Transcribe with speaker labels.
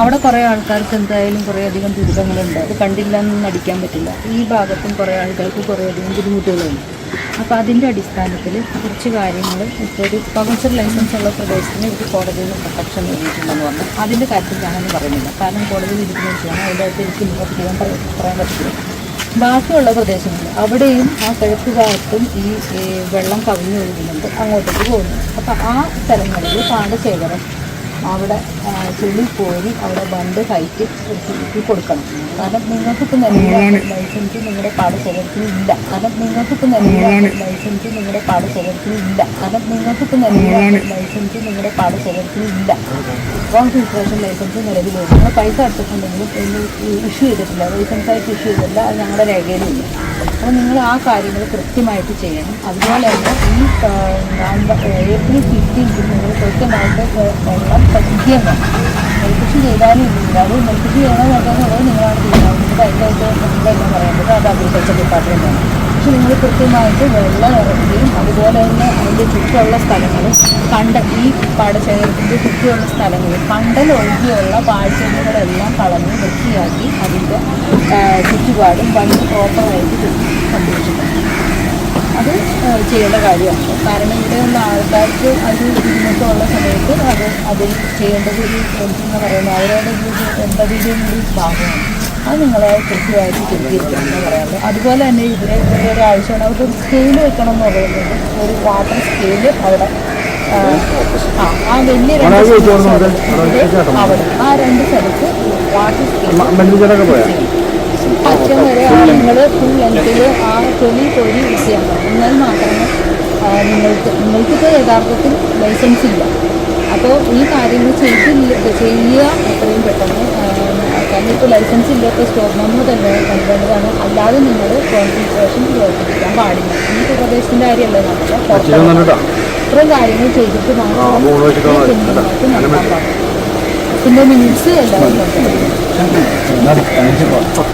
Speaker 1: അവിടെ കുറേ ആൾക്കാർക്ക് എന്തായാലും കുറേ അധികം ദുരിതങ്ങളുണ്ട്. അത് കണ്ടില്ല എന്നൊന്നും നടിക്കാൻ പറ്റില്ല. ഈ ഭാഗത്തും കുറേ ആൾക്കാർക്ക് കുറേ അധികം ബുദ്ധിമുട്ടുകളുണ്ട്. അപ്പോൾ അതിന്റെ അടിസ്ഥാനത്തിൽ കുറച്ച് കാര്യങ്ങൾ ഇപ്പോൾ ഒരു പകർച്ചർ ലൈസൻസ് ഉള്ള പ്രദേശത്തിന് ഒരു കോടതിയിൽ നിന്ന് പ്രൊട്ടക്ഷൻ നേടിയിട്ടുണ്ടെന്ന് പറഞ്ഞു. അതിന്റെ കാര്യത്തിൽ ഞാനൊന്നും പറയുന്നില്ല. കാരണം കോടതി വിധിക്കുന്ന വിഷയമാണ് അതിന്റെ അകത്ത് എനിക്ക് ഇങ്ങോട്ട് ചെയ്യാൻ പറയാൻ പറ്റില്ല. ബാക്കിയുള്ള പ്രദേശങ്ങൾ. അവിടെയും ആ കിഴക്ക് ഭാഗത്തും ഈ ഈ വെള്ളം കവിഞ്ഞൊഴുകുന്നുണ്ട്. അങ്ങോട്ടേക്ക് പോകുന്നു. അപ്പോൾ ആ സ്ഥലങ്ങളിൽ പാടശേഖരം അവിടെ ചെളി പോയി കോരി അവിടെ ബണ്ട് ഹൈറ്റ് ചുരുക്കി കൊടുക്കണം. കാരണം നിങ്ങൾക്ക് നിലവിലെ ലൈസൻസ് നിങ്ങളുടെ പാടശേഖരത്തിന് ഇല്ല. കാരണം നിങ്ങൾക്ക് നിലവിലെ ലൈസൻസ് നിങ്ങളുടെ പാടശേഖരത്തിന് ഇല്ല. കാരണം നിങ്ങൾക്ക് നിലവിലെ ലൈസൻസ് നിങ്ങളുടെ പാടശേഖരത്തിന് ഇല്ല. വൺ ഫിൽട്രേഷൻ ലൈസൻസ് നിലവിലുണ്ട്. നിങ്ങൾ പൈസ അടച്ചിട്ടുണ്ടെങ്കിലും ഇഷ്യൂ ചെയ്തിട്ടില്ല. ലൈസൻസ് ആയിട്ട് ഇഷ്യൂ ചെയ്തിട്ടില്ല. അത് ഞങ്ങളുടെ രേഖയിലില്ല അപ്പോൾ നിങ്ങൾ ആ കാര്യങ്ങൾ കൃത്യമായിട്ട് ചെയ്യണം. അതുപോലെ തന്നെ ഈ നവംബർ ഏപ്രിൽ ഫിഫ്റ്റീൻത്ത് നിങ്ങൾ കൃത്യമായിട്ട് വെള്ളം സദ്യം വേണം നെൽകൃഷി ചെയ്താലും ഇല്ല. അത് നെൽകൃഷി ചെയ്യണോ വേണ്ടെന്നുള്ളത് നിങ്ങളാണ് തീരുമാനിക്കുന്നത് അതിന്റെതായിട്ട് നിങ്ങളെല്ലാം പറയേണ്ടത് അത് അഗ്രികൾച്ചർ ഡിപ്പാർട്ട്മെന്റാണ് പക്ഷെ നിങ്ങൾ കൃത്യമായിട്ട് വെള്ളം ഇറക്കുകയും അതുപോലെ തന്നെ അതിന്റെ ചുറ്റുമുള്ള സ്ഥലങ്ങൾ കണ്ട ഈ പാടശേഖരത്തിന്റെ ചുറ്റുമുള്ള സ്ഥലങ്ങൾ കണ്ടൽ ഒഴുകിയുള്ള പാഴ്ചകളെല്ലാം കളഞ്ഞ് വൃത്തിയാക്കി അതിന്റെ ചുറ്റുപാടും വണ്ടി പ്രോപ്പറായിട്ട് സംരക്ഷിക്കണം ചെയ്യേണ്ട കാര്യമാണ്. കാരണം ഇവിടെയുള്ള ആൾക്കാർക്ക് അത് ബുദ്ധിമുട്ടുള്ള സമയത്ത് അത് അതിൽ ചെയ്യേണ്ടത് ഒരു എന്ന് പറയുന്നത് അവരുടെ ഒരു എൺപതിന്റെയും കൂടി ഭാഗമാണ്. അത് നിങ്ങളെ കൃത്യമായിട്ട് ചെയ്തിരിക്കണം എന്ന് പറയാറ് അതുപോലെ തന്നെ ഇവിടെ ഇവിടെ ഒരു ആവശ്യമാണ് അവർക്ക് ഒരു സ്കെയിൽ വെക്കണം എന്ന് പറയുന്നത്. ഒരു വാട്ടർ സ്കെയിൽ അവിടെ ആ, വലിയ രണ്ട് അവിടെ ആ രണ്ട് സ്ഥലത്ത് വാട്ടർ സ്കെയിൽ അച്ഛൻ വരെ നിങ്ങൾ ഫുൾ ലെങ്ത്തിൽ ആ തൊലി തൊലി വൃത്തിയാക്കണം എന്നാൽ മാത്രമേ ആ, നിങ്ങൾക്ക് നിങ്ങൾക്കിപ്പോൾ യഥാർത്ഥത്തിൽ ലൈസൻസ് ഇല്ല അപ്പോൾ ഈ കാര്യങ്ങൾ ചെയ്തില്ല ചെയ്യുക എത്രയും പെട്ടെന്ന് കാരണം ഇപ്പോൾ ലൈസൻസ് ഇല്ലാത്ത സ്റ്റോർ നമ്മൾ തന്നെ കണ്ടതാണ് അല്ലാതെ നിങ്ങൾ കോൺസെൻട്രേഷൻ പ്രവർത്തിപ്പിക്കാൻ പാടില്ല ഈ പ്രദേശത്തിന്റെ കാര്യമല്ല നമ്മൾ ഇത്രയും കാര്യങ്ങൾ ചെയ്തിട്ട് മാത്രം പിന്നെ മിനിറ്റ്സ് എല്ലാവരും